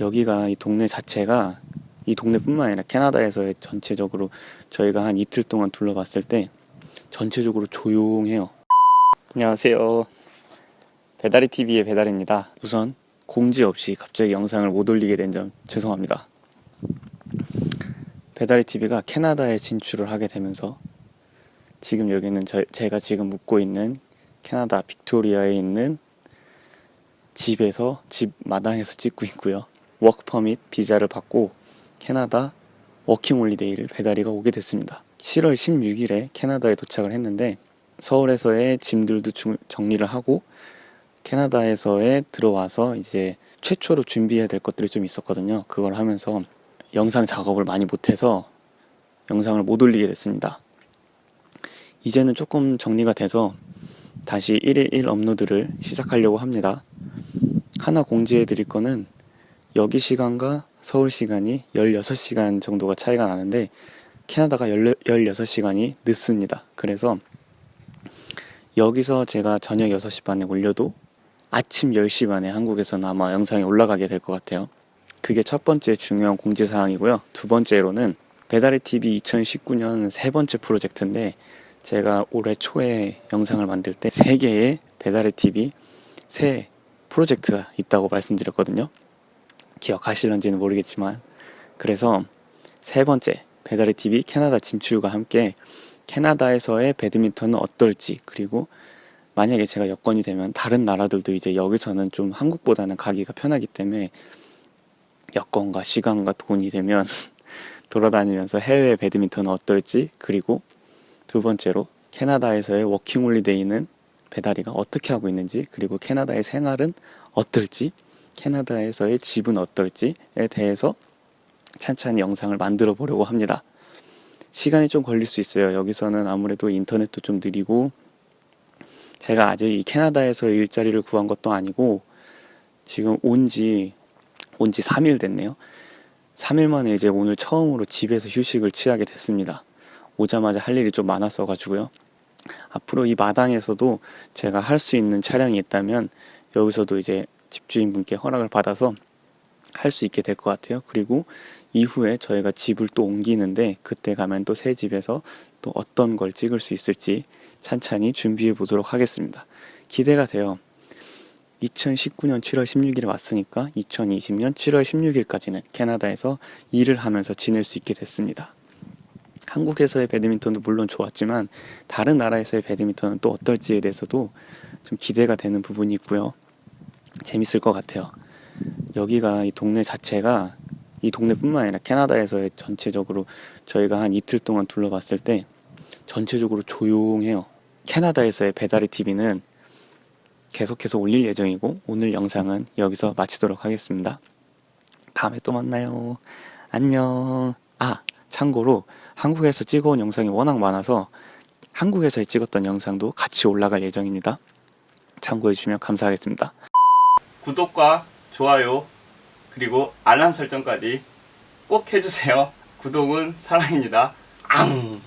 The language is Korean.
여기가 이 동네 자체가 이 동네뿐만 아니라 캐나다에서의 전체적으로 저희가 한 이틀 동안 둘러봤을 때 전체적으로 조용해요. 안녕하세요. 배달이 TV의 배달입니다. 우선 공지 없이 갑자기 영상을 못 올리게 된 점 죄송합니다. 배달이 TV가 캐나다에 진출을 하게 되면서 지금 여기는 저, 제가 지금 묵고 있는 캐나다 빅토리아에 있는 집에서 집 마당에서 찍고 있고요. 워크 퍼밋 비자를 받고 캐나다 워킹 홀리데이를 배달이가 오게 됐습니다. 7월 16일에 캐나다에 도착을 했는데 서울에서의 짐들도 주- 정리를 하고 캐나다에서에 들어와서 이제 최초로 준비해야 될 것들이 좀 있었거든요. 그걸 하면서 영상 작업을 많이 못해서 영상을 못 올리게 됐습니다. 이제는 조금 정리가 돼서 다시 1일 1 업로드를 시작하려고 합니다. 하나 공지해 드릴 거는 여기 시간과 서울 시간이 16시간 정도가 차이가 나는데 캐나다가 16시간이 늦습니다. 그래서 여기서 제가 저녁 6시 반에 올려도 아침 10시 반에 한국에서는 아마 영상이 올라가게 될 것 같아요. 그게 첫 번째 중요한 공지사항이고요. 두 번째로는 배달의 TV 2019년 세 번째 프로젝트인데 제가 올해 초에 영상을 만들 때 세 개의 배달의 TV 새 프로젝트가 있다고 말씀드렸거든요. 기억하실런지는 모르겠지만 그래서 세 번째 배달의 TV 캐나다 진출과 함께 캐나다에서의 배드민턴은 어떨지 그리고 만약에 제가 여건이 되면 다른 나라들도 이제 여기서는 좀 한국보다는 가기가 편하기 때문에 여건과 시간과 돈이 되면 돌아다니면서 해외 배드민턴은 어떨지 그리고 두 번째로 캐나다에서의 워킹 홀리데이는 배달이가 어떻게 하고 있는지 그리고 캐나다의 생활은 어떨지 캐나다에서의 집은 어떨지에 대해서 찬찬히 영상을 만들어 보려고 합니다. 시간이 좀 걸릴 수 있어요. 여기서는 아무래도 인터넷도 좀 느리고 제가 아직 이 캐나다에서 일자리를 구한 것도 아니고 지금 온지 온지 3일 됐네요. 3일 만에 이제 오늘 처음으로 집에서 휴식을 취하게 됐습니다. 오자마자 할 일이 좀 많았어 가지고요. 앞으로 이 마당에서도 제가 할 수 있는 촬영이 있다면 여기서도 이제 집주인분께 허락을 받아서 할 수 있게 될 것 같아요. 그리고 이후에 저희가 집을 또 옮기는데 그때 가면 또 새 집에서 또 어떤 걸 찍을 수 있을지 찬찬히 준비해 보도록 하겠습니다. 기대가 돼요. 2019년 7월 16일에 왔으니까 2020년 7월 16일까지는 캐나다에서 일을 하면서 지낼 수 있게 됐습니다. 한국에서의 배드민턴도 물론 좋았지만 다른 나라에서의 배드민턴은 또 어떨지에 대해서도 좀 기대가 되는 부분이 있고요. 재밌을 것 같아요. 여기가 이 동네 자체가 이 동네뿐만 아니라 캐나다에서의 전체적으로 저희가 한 이틀 동안 둘러봤을 때 전체적으로 조용해요. 캐나다에서의 배달의 TV는 계속해서 올릴 예정이고 오늘 영상은 여기서 마치도록 하겠습니다. 다음에 또 만나요. 안녕. 아, 참고로 한국에서 찍어온 영상이 워낙 많아서 한국에서 찍었던 영상도 같이 올라갈 예정입니다. 참고해 주시면 감사하겠습니다. 구독과 좋아요 그리고 알람 설정까지 꼭 해주세요. 구독은 사랑입니다. 앙.